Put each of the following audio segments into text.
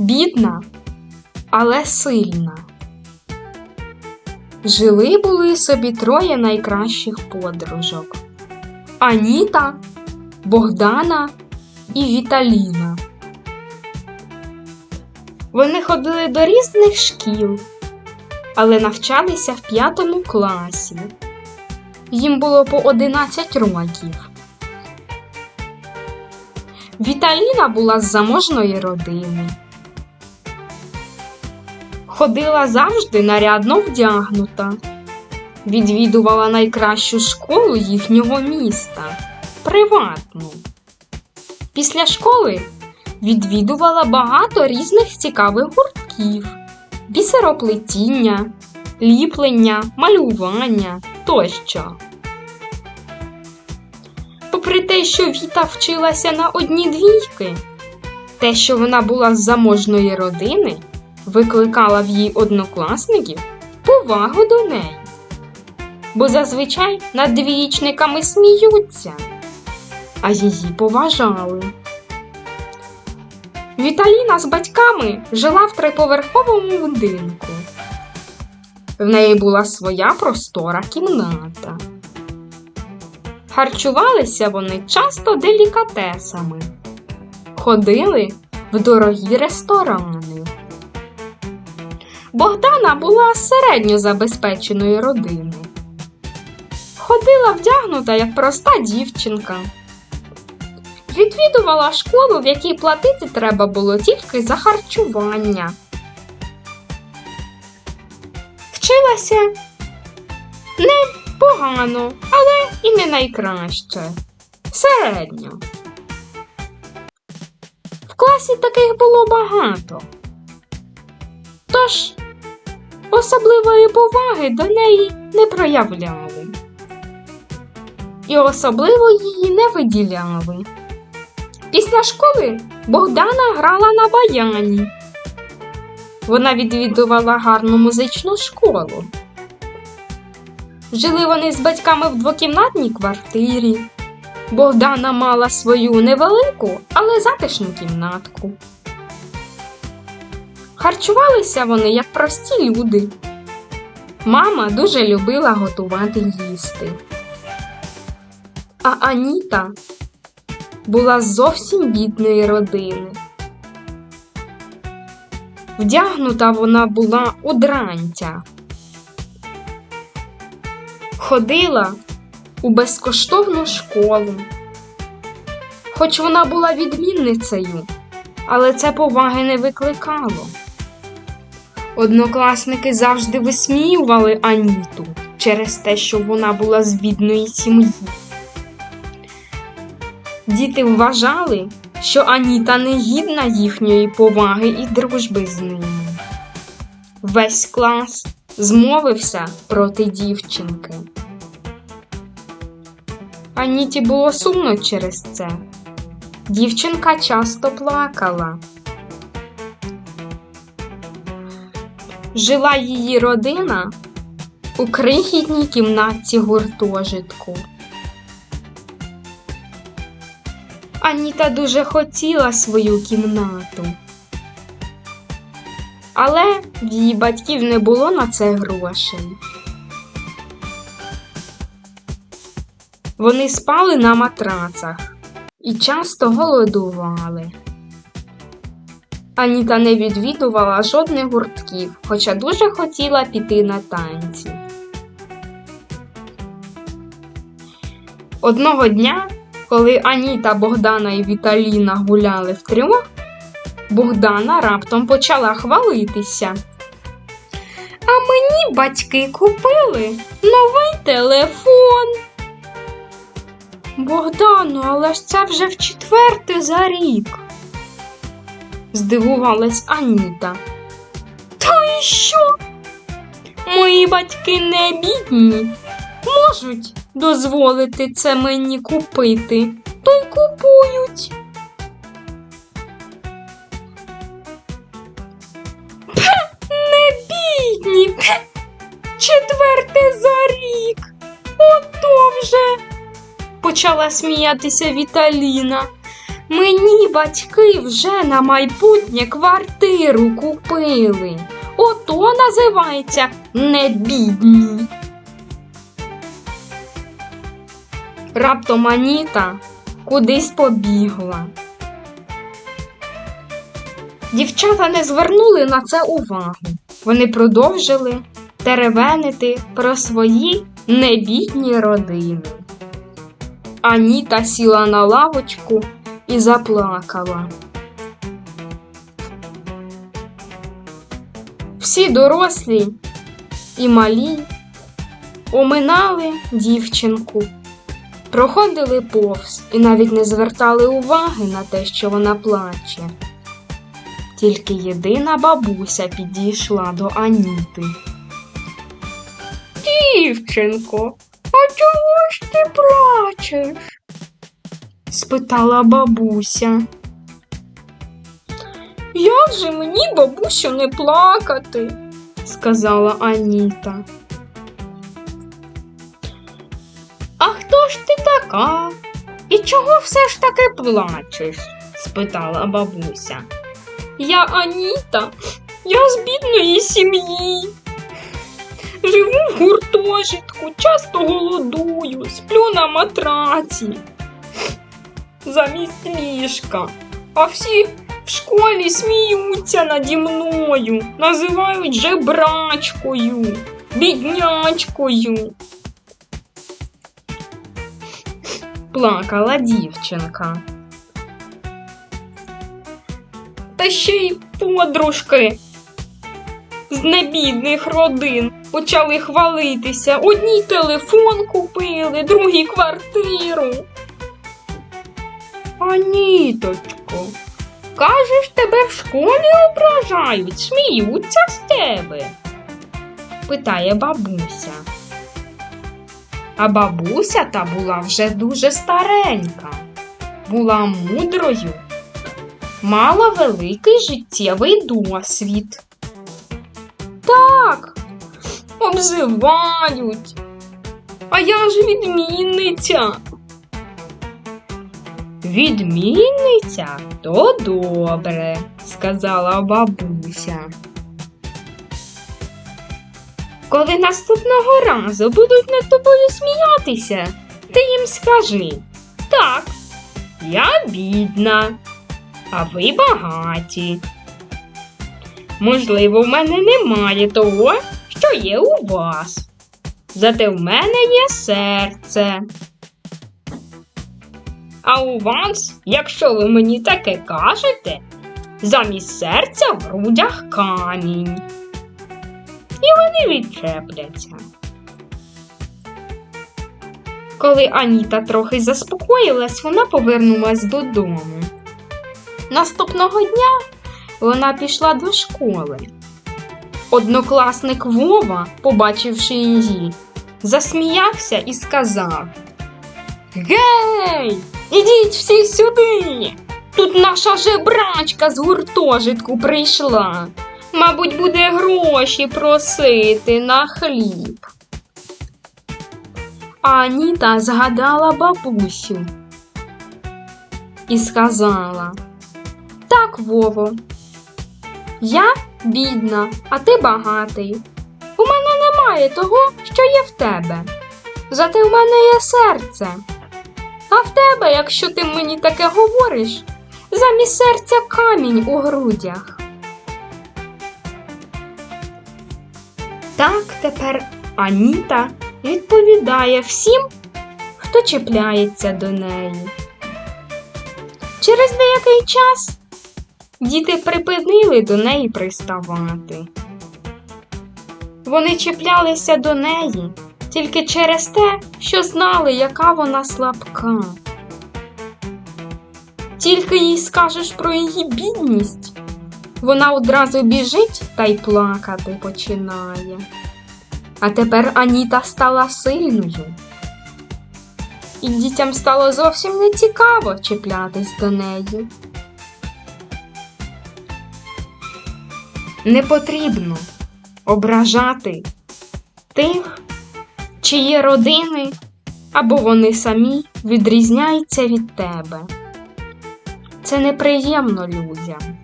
бідна, але сильна. Жили були собі троє найкращих подружок: Аніта, Богдана і Віталіна. Вони ходили до різних шкіл, але навчалися в п'ятому класі. Їм було по 11 років. Віталіна була з заможної родини. Ходила завжди нарядно вдягнута. Відвідувала найкращу школу їхнього міста приватну. Після школи відвідувала багато різних цікавих гуртків: бісероплетіння, ліплення, малювання тощо. Попри те, що Віта вчилася на одні двійки, те, що вона була з заможної родини, викликала в її однокласників повагу до неї. Бо зазвичай над двієчниками сміються, а її поважали. Віталіна з батьками жила в триповерховому будинку. В неї була своя простора кімната. Харчувалися вони часто делікатесами, ходили в дорогі ресторани. Богдана була середньо забезпеченої родини. Ходила вдягнута як проста дівчинка. Відвідувала школу, в якій платити треба було тільки за харчування. Вчилася не погано, але і не найкраще. Середньо. В класі таких було багато. Тож особливої поваги до неї не проявляли. І особливо її не виділяли. Після школи Богдана грала на баяні. Вона відвідувала гарну музичну школу. Жили вони з батьками в двокімнатній квартирі. Богдана мала свою невелику, але затишну кімнатку. Харчувалися вони як прості люди. Мама дуже любила готувати їсти. А Аніта була зовсім бідної родини. Вдягнута вона була у дрантя. Ходила у безкоштовну школу. Хоч вона була відмінницею, але це поваги не викликало. Однокласники завжди висміювали Аніту через те, що вона була з бідної сім'ї. Діти вважали, що Аніта не гідна їхньої поваги і дружби з ними. Весь клас змовився проти дівчинки. Аніті було сумно через це. Дівчинка часто плакала. Жила її родина у крихітній кімнатці гуртожитку. Аніта дуже хотіла свою кімнату. Але в її батьків не було на це грошей. Вони спали на матрацах і часто голодували. Аніта не відвідувала жодних гуртків, хоча дуже хотіла піти на танці. Одного дня, коли Аніта, Богдана і Віталіна гуляли втрьох, Богдана раптом почала хвалитися. А мені батьки купили новий телефон. Богдану, але ж це вже в четверте за рік. Здивувалась Аніта. Та і що? Мої батьки не бідні, можуть дозволити це мені купити, то й купують. Пе, не бідні, пе, четверте за рік. Ото вже. Почала сміятися Віталіна. Мені батьки вже на майбутнє квартиру купили. Ото називається не бідні. Раптом Аніта кудись побігла. Дівчата не звернули на це увагу. Вони продовжили теревенити про свої небідні родини. Аніта сіла на лавочку і заплакала. Всі дорослі і малі оминали дівчинку, проходили повз і навіть не звертали уваги на те, що вона плаче. Тільки єдина бабуся підійшла до Аніти. Дівчинко, а чого ж ти плачеш? Спитала бабуся. Як же мені, бабусю, не плакати? сказала Аніта. А хто ж ти така? І чого все ж таки плачеш? спитала бабуся. Я Аніта, я з бідної сім'ї. Живу в гуртожитку, часто голодую, сплю на матраці замість ліжка. А всі в школі сміються наді мною, називають жебрачкою, біднячкою. Плакала дівчинка. Та ще й подружки з небідних родин почали хвалитися. Одній телефон купили, другій квартиру. Аніточко, кажеш, тебе в школі ображають, сміються з тебе? питає бабуся. А бабуся та була вже дуже старенька, була мудрою, мала великий життєвий досвід. Так, обзивають. А я ж відмінниця. Відмінниця то добре, сказала бабуся. Коли наступного разу будуть над тобою сміятися, ти їм скажи так, я бідна, а ви багаті. Можливо, в мене немає того, що є у вас. Зате в мене є серце. А у вас, якщо ви мені таке кажете, замість серця в грудях камінь. І вони відчепляться. Коли Аніта трохи заспокоїлась, вона повернулась додому. Наступного дня вона пішла до школи. Однокласник Вова, побачивши її, засміявся і сказав Гей! Ідіть всі сюди! Тут наша жебрачка з гуртожитку прийшла. Мабуть, буде гроші просити на хліб. Аніта згадала бабусю і сказала Так, Вово, я бідна, а ти багатий. У мене немає того, що є в тебе. Зате в мене є серце. А в тебе, якщо ти мені таке говориш, замість серця камінь у грудях. Так тепер Аніта відповідає всім, хто чіпляється до неї. Через деякий час діти припинили до неї приставати. Вони чіплялися до неї тільки через те, що знали, яка вона слабка. Тільки їй скажеш про її бідність, вона одразу біжить та й плакати починає. А тепер Аніта стала сильною. І дітям стало зовсім не цікаво чіплятись до неї. Не потрібно ображати тих, чиї родини або вони самі відрізняються від тебе. це неприємно людям.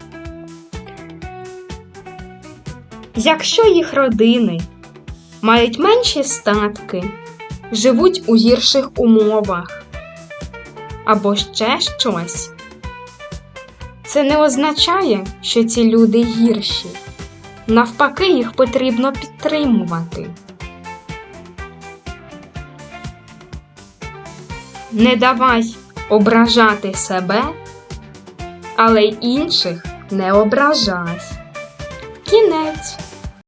Якщо їх родини мають менші статки, живуть у гірших умовах або ще щось, це не означає, що ці люди гірші. Навпаки, їх потрібно підтримувати. Не давай ображати себе, але й інших не ображай. Кінець.